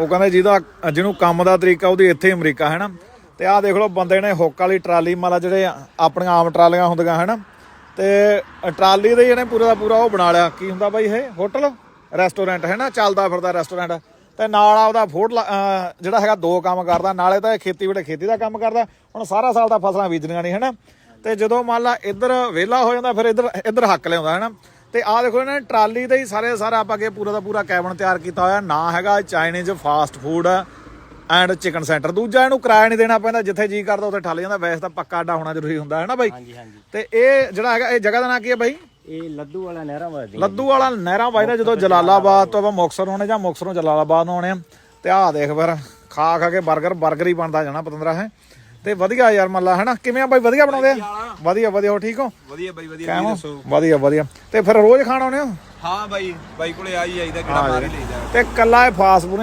ਉਹ ਕਹਿੰਦੇ ਜਿਹਦਾ ਜਿਹਨੂੰ ਕੰਮ ਦਾ ਤਰੀਕਾ ਉਹਦੀ ਇੱਥੇ ਅਮਰੀਕਾ, ਹੈ ਨਾ? ਤੇ ਆਹ ਦੇਖ ਲਓ ਬੰਦੇ ਨੇ ਹੁੱਕ ਵਾਲੀ ਟਰਾਲੀ, ਮਾਲਾ ਜਿਹੜੇ ਆਪਣੀਆਂ ਆਮ ਟਰਾਲੀਆਂ ਹੁੰਦੀਆਂ, ਹੈ ਨਾ? ਤੇ ਟਰਾਲੀ ਦੇ ਜਿਹੜੇ ਪੂਰਾ ਦਾ ਪੂਰਾ ਉਹ ਬਣਾ ਲਿਆ। ਕੀ ਹੁੰਦਾ ਬਾਈ ਇਹ? ਹੋਟਲ? ਰੈਸਟੋਰੈਂਟ, ਹੈ ਨਾ? ਚੱਲਦਾ ਫਿਰਦਾ ਰੈਸਟੋਰੈਂਟ। ਤੇ ਨਾਲ ਆ ਉਹਦਾ ਫੂਡ ਜਿਹੜਾ ਹੈਗਾ ਦੋ ਕੰਮ ਕਰਦਾ। ਨਾਲੇ ਤਾਂ ਇਹ ਖੇਤੀ ਵੇਲੇ ਖੇਤੀ ਦਾ ਕੰਮ ਕਰਦਾ। ਹੁਣ ਸਾਰਾ ਸਾਲ ਤਾਂ ਫਸਲਾਂ ਬੀਜਣੀਆਂ ਨਹੀਂ, ਹੈ ਨਾ? ਤੇ ਜਦੋਂ ਮੰਨ ਲਾ ਇੱਧਰ ਵਿਹਲਾ ਹੋ ਜਾਂਦਾ, ਫਿਰ ਇੱਧਰ ਇੱਧਰ ਹੱਕ ਲਿਆਉਂਦਾ, ਹੈ ਨਾ? ਤੇ ਆਹ ਦੇਖੋ ਇਹਨਾਂ ਨੇ ਟਰਾਲੀ ਦੇ ਹੀ ਸਾਰੇ ਸਾਰਾ ਆਪਾਂ ਅੱਗੇ ਪੂਰਾ ਦਾ ਪੂਰਾ ਕੈਬਨ ਤਿਆਰ ਕੀਤਾ ਹੋਇਆ। ਨਾ ਹੈਗਾ Chinese fast food and chicken centre. ਦੂਜਾ ਇਹਨੂੰ ਕਿਰਾਇਆ ਨਹੀਂ ਦੇਣਾ ਪੈਂਦਾ ਜਿੱਥੇ ਜੀ ਕਰਦਾ ਉੱਥੇ ਠੱਲ ਜਾਂਦਾ। ਵੈਸੇ ਤਾਂ ਪੱਕਾ ਅੱਡਾ ਹੋਣਾ ਜ਼ਰੂਰੀ ਹੁੰਦਾ ਹੈ ਨਾ ਬਾਈ? ਹਾਂਜੀ ਹਾਂਜੀ। ਤੇ ਇਹ ਜਿਹੜਾ ਹੈਗਾ ਇਹ ਜਗ੍ਹਾ ਦਾ ਨਾਂ ਕੀ ਹੈ ਬਾਈ? ਇਹ ਲੱਦੂ ਵਾਲਾ ਨਹਿਰਾਂ ਵਾਦੀ ਲੱਦੂ ਵਾਲਾ ਨਹਿਰਾਂ ਵੱਜਦਾ ਜਦੋਂ ਜਲਾਲਾਬਾਦ ਤੋਂ ਆਪਾਂ ਮੁਕਤਸਰ ਆਉਣੇ ਜਾਂ ਮੁਕਤਸਰੋਂ ਜਲਾਲਾਬਾਦ ਨੂੰ ਆਉਣੇ ਆ। ਤੇ ਆਹ ਦੇਖ ਫਿਰ ਖਾ ਖਾ ਕੇ 버ਗਰ 버ਗਰ ਹੀ ਬਣਦਾ ਜਾਣਾ ਪਤੰਦਰਾ ਹੈ। ਤੇ ਵਧੀਆ ਯਾਰ ਮੱਲਾ ਹੈ ਨਾ ਕਿਵੇਂ ਆ ਬਾਈ? ਵਧੀਆ ਬਣਾਉਂਦੇ ਆ? ਵਧੀਆ ਵਧੀਆ ਹੋ ਠੀਕ ਹੋ? ਵਧੀਆ ਬਾਈ ਵਧੀਆ ਕਾਇਮ ਹੋ? ਵਧੀਆ ਵਧੀਆ। ਤੇ ਫਿਰ ਰੋਜ਼ ਖਾਣ ਆਉਣੇ ਹੋ? ਹਾਂ ਬਾਈ ਬਾਈ ਕੋਲੇ ਆ ਹੀ ਜਾਈਦਾ ਕਿਹੜਾ ਮਾਰ ਲਈਦਾ ਤੇ ਕੱਲਾ ਇਹ ਫਾਸਟ ਫੂਡ